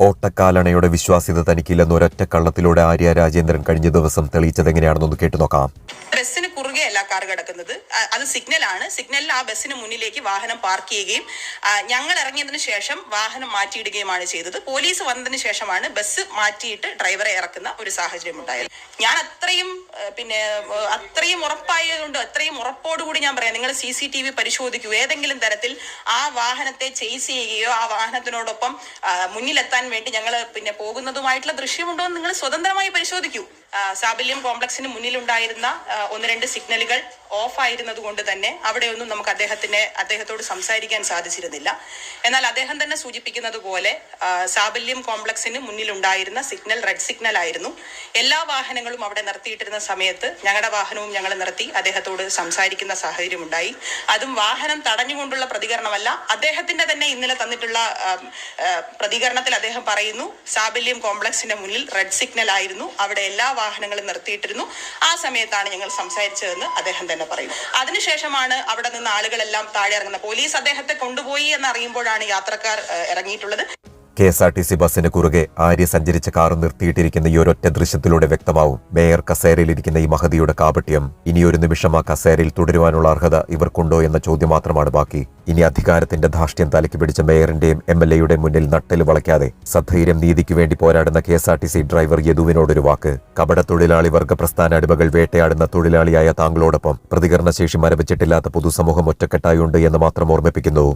ഓട്ടക്കാലണയുടെ വിശ്വാസ്യത തനിക്കില്ലെന്ന് ഒരൊറ്റ കള്ളത്തിലൂടെ ആര്യ രാജേന്ദ്രൻ കഴിഞ്ഞ ദിവസം തെളിയിച്ചതെങ്ങനെയാണെന്നൊന്ന് കേട്ടു നോക്കാം. കുറുകെയല്ല കാർ കിടക്കുന്നത്. അത് സിഗ്നലാണ് സിഗ്നലിൽ ആ ബസ്സിന് മുന്നിലേക്ക് വാഹനം പാർക്ക് ചെയ്യുകയും ഞങ്ങൾ ഇറങ്ങിയതിനു ശേഷം വാഹനം മാറ്റിയിടുകയുമാണ് ചെയ്തത്. പോലീസ് വന്നതിന് ശേഷമാണ് ബസ് മാറ്റിയിട്ട് ഡ്രൈവറെ ഇറക്കുന്ന ഒരു സാഹചര്യം ഉണ്ടായത്. ഞാൻ അത്രയും പിന്നെ അത്രയും ഉറപ്പായതുകൊണ്ട് അത്രയും ഉറപ്പോടുകൂടി ഞാൻ പറയാം നിങ്ങൾ സി സി ടി വി പരിശോധിക്കൂ. ഏതെങ്കിലും തരത്തിൽ ആ വാഹനത്തെ ചേസ് ചെയ്യുകയോ ആ വാഹനത്തിനോടൊപ്പം ആ, മുന്നിലെത്താൻ വേണ്ടി ഞങ്ങൾ പിന്നെ പോകുന്നതുമായിട്ടുള്ള ദൃശ്യമുണ്ടോ എന്ന് നിങ്ങൾ സ്വതന്ത്രമായി പരിശോധിക്കൂ. ആ, സാബല്യം കോംപ്ലക്സിന് മുന്നിലുണ്ടായിരുന്ന ആ, ഒന്ന് രണ്ട് സിഗ്നലുകൾ ഓഫ് ആയിരുന്നത് കൊണ്ട് തന്നെ അവിടെയൊന്നും നമുക്ക് അദ്ദേഹത്തിന് അദ്ദേഹത്തോട് സംസാരിക്കാൻ സാധിച്ചിരുന്നില്ല. എന്നാൽ അദ്ദേഹം തന്നെ സൂചിപ്പിക്കുന്നത് പോലെ സാബല്യം കോംപ്ലക്സിന് മുന്നിലുണ്ടായിരുന്ന സിഗ്നൽ റെഡ് സിഗ്നൽ ആയിരുന്നു. എല്ലാ വാഹനങ്ങളും അവിടെ നിർത്തിയിട്ടിരുന്ന സമയത്ത് ഞങ്ങളുടെ വാഹനവും ഞങ്ങൾ നിർത്തി അദ്ദേഹത്തോട് സംസാരിക്കുന്ന സാഹചര്യം ഉണ്ടായി. അതും വാഹനം തടഞ്ഞുകൊണ്ടുള്ള പ്രതികരണമല്ല അദ്ദേഹത്തിന്റെ തന്നെ ഇന്നലെ തന്നിട്ടുള്ള പ്രതികരണത്തിൽ അദ്ദേഹം പറയുന്നു സാബല്യം കോംപ്ലക്സിന്റെ മുന്നിൽ റെഡ് സിഗ്നൽ ആയിരുന്നു അവിടെ എല്ലാ വാഹനങ്ങളും നിർത്തിയിട്ടിരുന്നു. ആ സമയത്താണ് ഞങ്ങൾ സംസാരിച്ചതെന്ന് അദ്ദേഹം തന്നെ പറയും. അതിനുശേഷമാണ് അവിടെ നിന്ന് ആളുകളെല്ലാം താഴെ ഇറങ്ങുന്നത്. പോലീസ് അദ്ദേഹത്തെ കൊണ്ടുപോയി എന്ന് അറിയുമ്പോഴാണ് യാത്രക്കാർ ഇറങ്ങിയിട്ടുള്ളത്. K S R T C ബസ്സിന് കുറുകെ ആര്യ സഞ്ചരിച്ച കാർ നിർത്തിയിട്ടിരിക്കുന്ന ഈ ഒരൊറ്റ ദൃശ്യത്തിലൂടെ വ്യക്തമാവും. മേയർ കസേരയിലിരിക്കുന്ന ഈ മഹതിയുടെ കാപട്യം. ഇനിയൊരു നിമിഷം ആ കസേരയിൽ തുടരുവാനുള്ള അർഹത ഇവർക്കുണ്ടോ എന്ന ചോദ്യം മാത്രമാണ് ബാക്കി. ഇനി അധികാരത്തിന്റെ ധാർഷ്ട്യം തലയ്ക്ക് പിടിച്ച മേയറിന്റെയും എം എൽ എയുടെ മുന്നിൽ നട്ടൽ വളയ്ക്കാതെ സധൈര്യം നീതിക്ക് വേണ്ടി പോരാടുന്ന K S R T C driver യദുവിനോടൊരു വാക്ക്. കപട തൊഴിലാളി വർഗ പ്രസ്ഥാന അടിമകൾ വേട്ടയാടുന്ന തൊഴിലാളിയായ താങ്കളോടൊപ്പം പ്രതികരണശേഷി മരവിച്ചിട്ടില്ലാത്ത പൊതുസമൂഹം ഒറ്റക്കെട്ടായുണ്ട് എന്ന് മാത്രം ഓർമ്മിപ്പിക്കുന്നു.